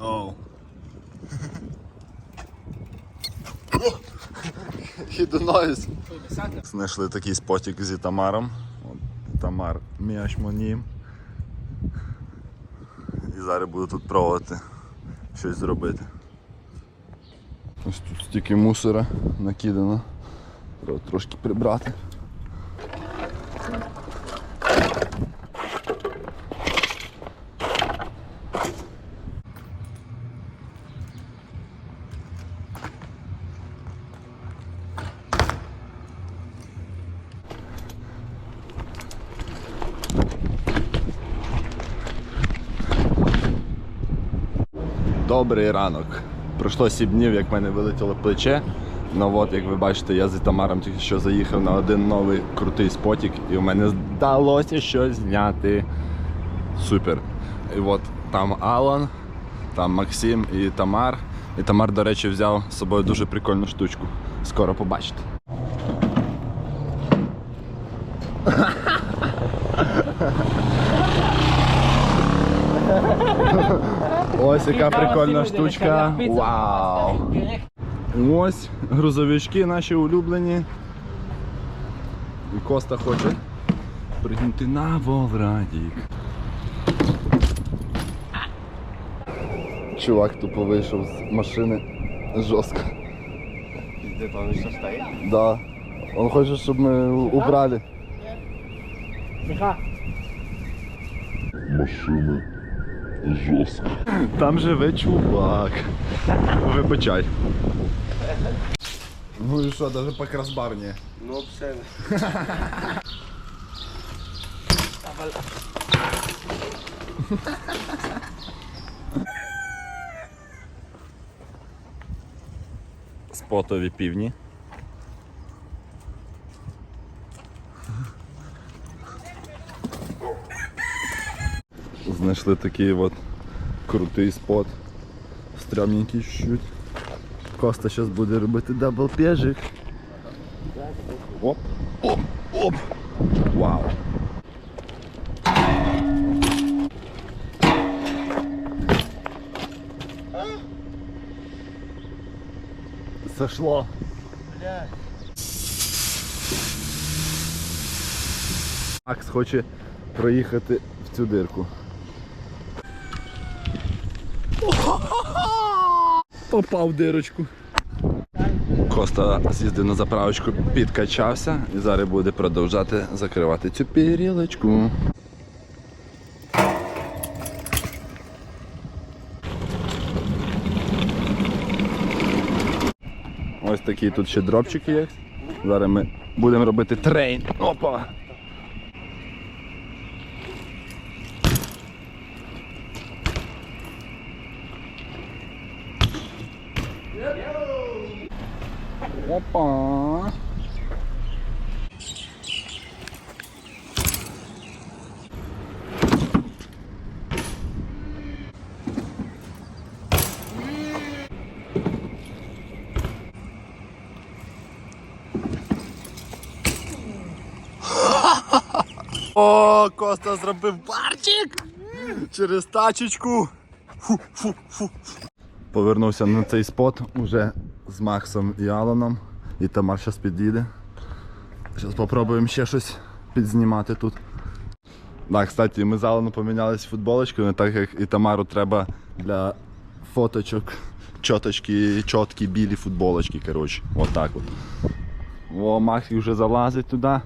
Oh. Хідонаюсь. Знайшли такий спотік з Ітамаром. От, Ітамар Міашмонім. І зараз буду тут пробувати щось зробити. Ось тут стільки мусора накидано. Треба трошки прибрати. Добрий ранок. Пройшло 7 днів, як в мене вилетіло плече. Ну от, як ви бачите, я з Ітамаром тільки що заїхав на один новий крутий спотік, і у мене вдалося щось зняти. Супер. І от там Алан, там Максим і Тамар. І Тамар, до речі, взяв з собою дуже прикольну штучку. Скоро побачите. Ось яка прикольна штучка. Вау! Ось грузовички наші улюблені. І Коста хоче пригнути на Воврадік. Чувак тупо вийшов з машини жорстко. Он еще стоит? Да. Он хоче, щоб ми убрали. Миха. Жорстко. Там живе чувак. Вибачай. Ну і що, навіть по красбарні. Ну, вообще. Спотові півні. Знайшли такий от крутий спот. Стрьомненький чуть-чуть. Коста зараз буде робити дабл пежик. Оп, оп, оп. Вау. Сошло. Макс хоче проїхати в цю дирку. Попав дирочку. Коста з'їздив на заправочку, підкачався і зараз буде продовжати закривати цю пірілочку. Ось такі тут ще дропчики є. Зараз ми будемо робити трейн. Опа! Опа! О, Коста зробив барчик через тачечку. Фу, фу, фу. Повернувся на цей спот уже з Максом і Аланом. І Тамар зараз підійде. Зараз спробуємо ще щось підзнімати тут. Так, кстати, ми з Аланом помінялись футболочками, так як і Тамару треба для фоточок чоточки, чоткі білі футболочки. Коротше, отак от. О, Макс вже залазить туди.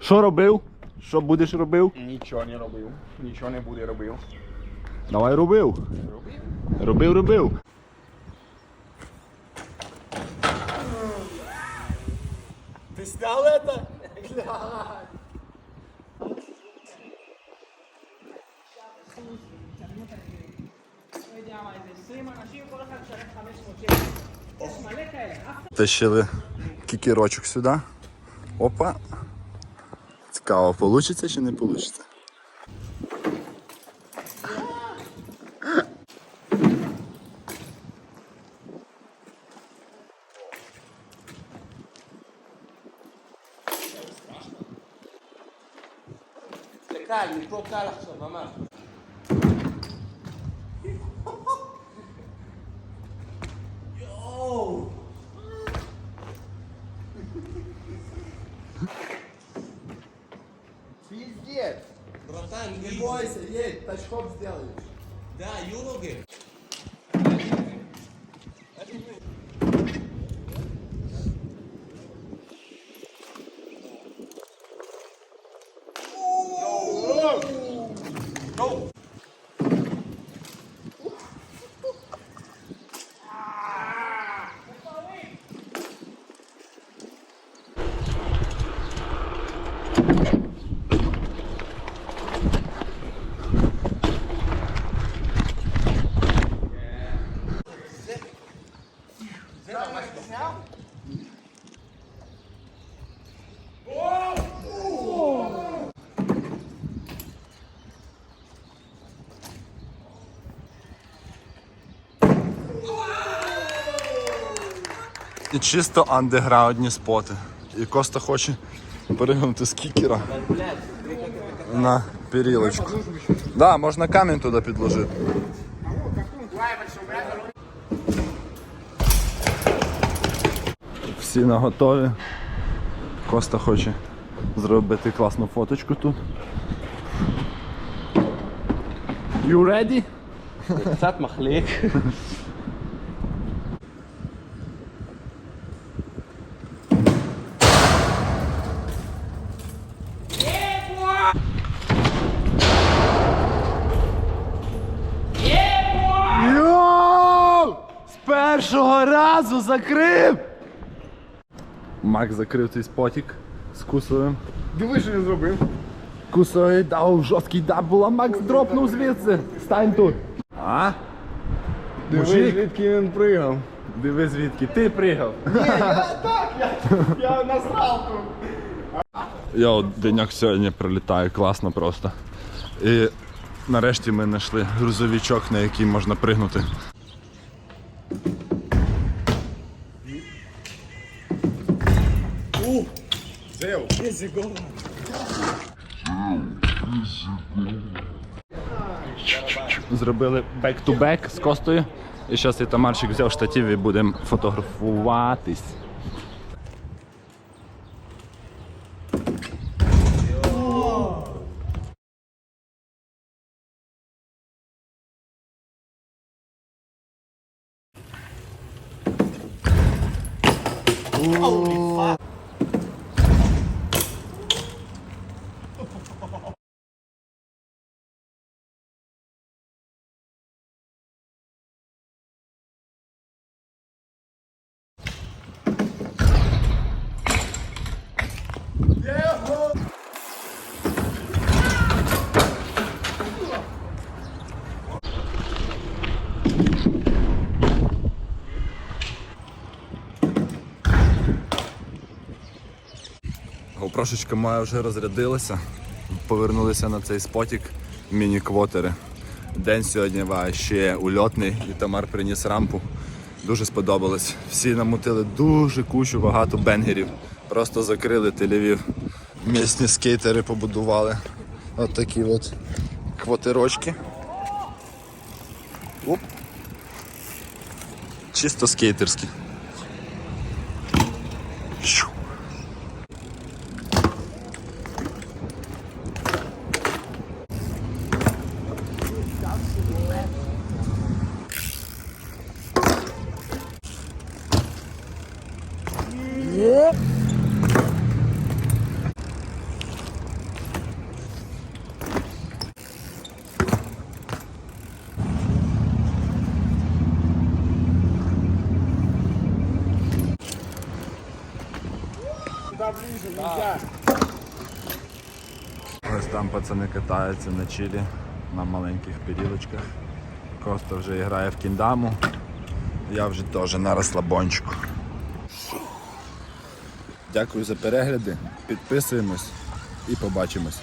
Що робив? Що будеш робив? Нічого не робив. Нічого не буде робив. Давай робив. Робив, робив. Ти снял это? Тащили кікірочок сюди. Опа. Цікаво, вийде чи не вийде? פרוקה לחשוב, ממש. Пиздец! Братан, не бойся, едь, тачком сделаешь. Да, юноги. і чисто андеграундні споти. І Коста хоче перегнути з кікера на перілочку. Да, можна камінь туди підложити. Всі на готові. Коста хоче зробити класну фоточку тут. You ready? Це махлик. закрив! Макс закрив цей спотік з кусовим. Диви, що він зробив. Кусовий дав жорсткий даб була, Макс дропнув звідси. Стань тут. А? Диви, Мужик, звідки він пригав. диви звідки. Ти пригав. Я насрав тут. Йоу, деньок сьогодні прилітає, класно просто. І нарешті ми знайшли грузовичок, на який можна пригнути. Зробили бек-ту-бек з костою. І зараз і Тамарчик взяв штатив і будемо фотографуватись. Гопрошечка моя вже розрядилася. Повернулися на цей спотік міні-квотери. День сьогодні ще ульотний і Тамар приніс рампу. Дуже сподобалось. Всі намутили дуже кучу багато бенгерів. Просто закрили Тель-Авів. Місні скейтери побудували. От такі от квотерочки. Оп. Чисто скейтерські. Ось там пацани катаються на чилі на маленьких перілочках. Коста вже грає в кіндаму. Я вже теж на розслабончику. Дякую за перегляди. Підписуємось і побачимось.